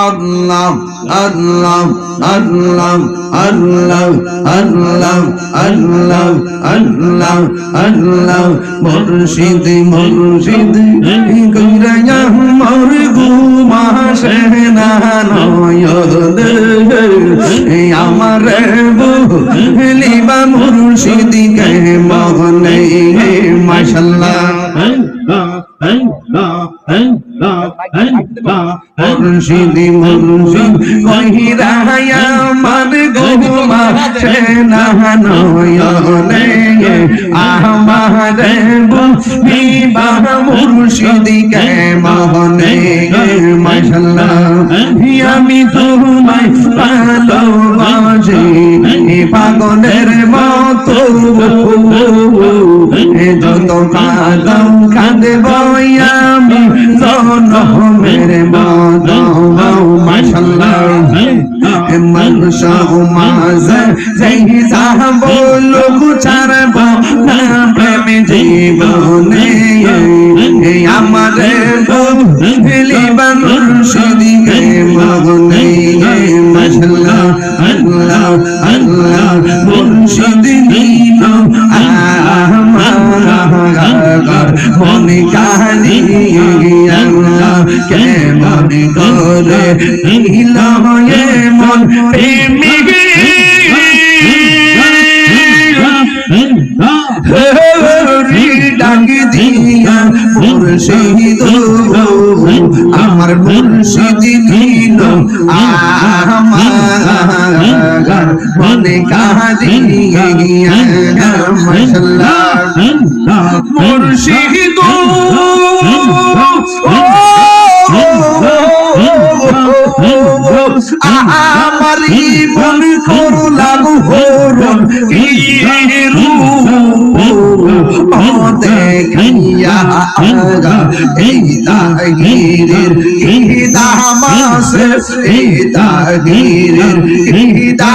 আল্লাহ আল্লাহ আল্লাহ আল্লাহ আল্লাহ আমার লিবা মুর্শিদ কে মহনে মুর্শিদি মুর্শিদ কহিরা আমার গোমা সে না নয়নে আমার বিবাহ মুর্শিদি কে মহনে মাশাল্লাহ আমি তোমায় ভালোবাসি পাগলের মতো যত কাদম কাঁদব ও মেরে মনসা ও মাজার যেই সাহব লোক ছাড়ব না প্রেম নীল দিয়া মুর্শিদ আমার মুর্শিদ নীল আমার মনে কাদিয়া মাশাল্লাহ। মুর্শিদ আমার ইমন করলাম হরণ ইরু দেখিয়া ইদা গিরের ইদা মাস ইদা গিরের ইদা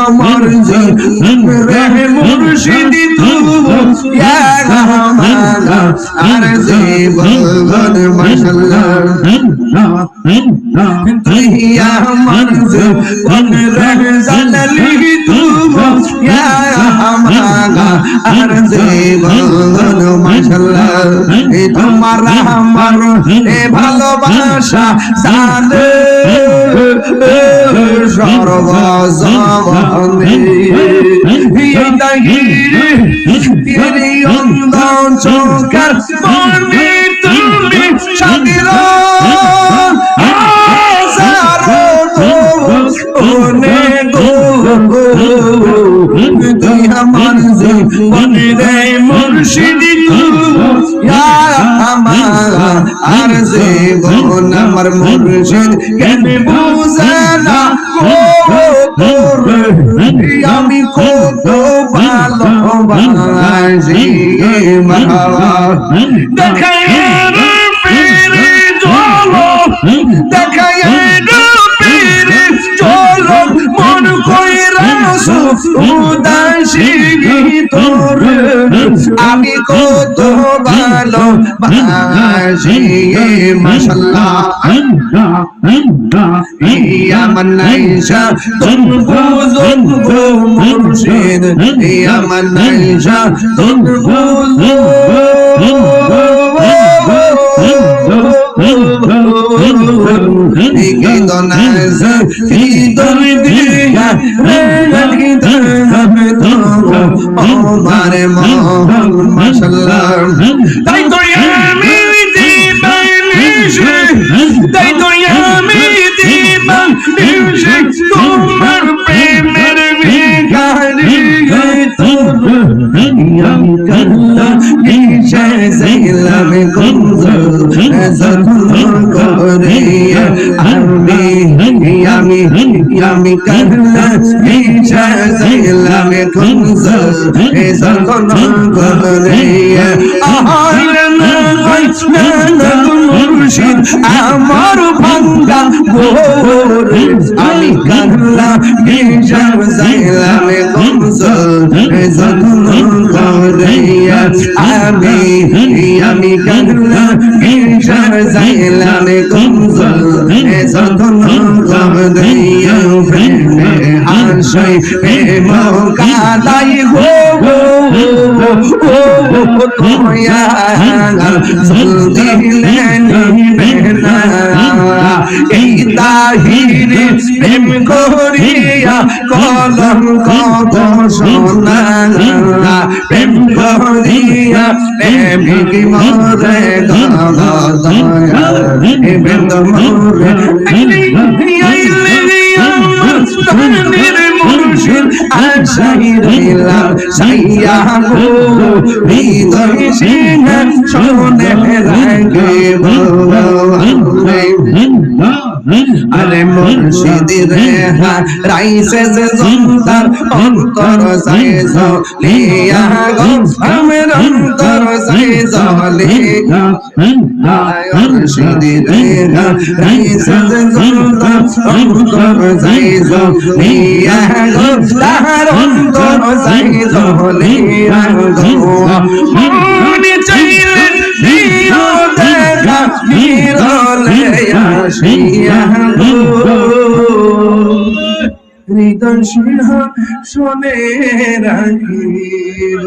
আমার রে মুর্শিদি ইয়া গামালা আর যে বলবন মাশাআল্লাহ ইয়া আমার জীবন রে জালালি তুম ইয়া আর যে বলবন মাশাআল্লাহ এ তোমার আমার এ ভালোবাসা şarla zamanı Yeniden gelir bir yandan çokar Morni turni şadiran Azarımız bu ne dur Duyamazım bu ne mürşidi আর জীবন আমার মুর্শিদ, কেন আমি কত ভালোবাসি মাওয়া দেখাই পীরে চলো দেখাই পীরে চলো মন কইরা তোর আমি কত ভালো বাসি মশলা ইয়া মনাইশা জুনবু জুনবু মুর্শিদ ইয়া মনাইশা জুনবু জুনবু Don't আমার মন মাশাআল্লাহ তাই তো আমি জীবন তাই তো আমি জীবন তোমার প্রেমের ভিখারি আমি কাল্লা কিসে জিলাম গুমজল আমি আমি করলা ইচ্ছা চাইলাম কুঞ্জল এ মুর্শিদ আমার আমি করলা ইচ্ছা যত্ন করে আমি আমি করলা ইচ্ছা চাইলাম কুঞ্জল এ যত্ন করে প্রেমে আশয় প্রেম কালাই তোয়া দিলেন বেনা এই তাহিরে প্রেম করিয়া কলম কত সোনা প্রেম করিয়া প্রেমিক মরে গদয়া প্রেম মরে মুর্শিদ আশাই দিলাম সাইয়া গো হৃদয় সিংহ শোনে রাগে আরে মুর্শিদ রে হা রাইসে যে জন্তার অন্তর সাইজ লিয়া গো আমার অন্তর সাইজ লিয়া মুর্শিদ রে হা রাইসে যে অন্তর সাইজ লিয়া গো তাহার অন্তর সাইজ লিয়া গো মনে চাইলে দিও দেখা নিরলে আসিয়া গো হৃদয় সিংহ শোনে রাখিব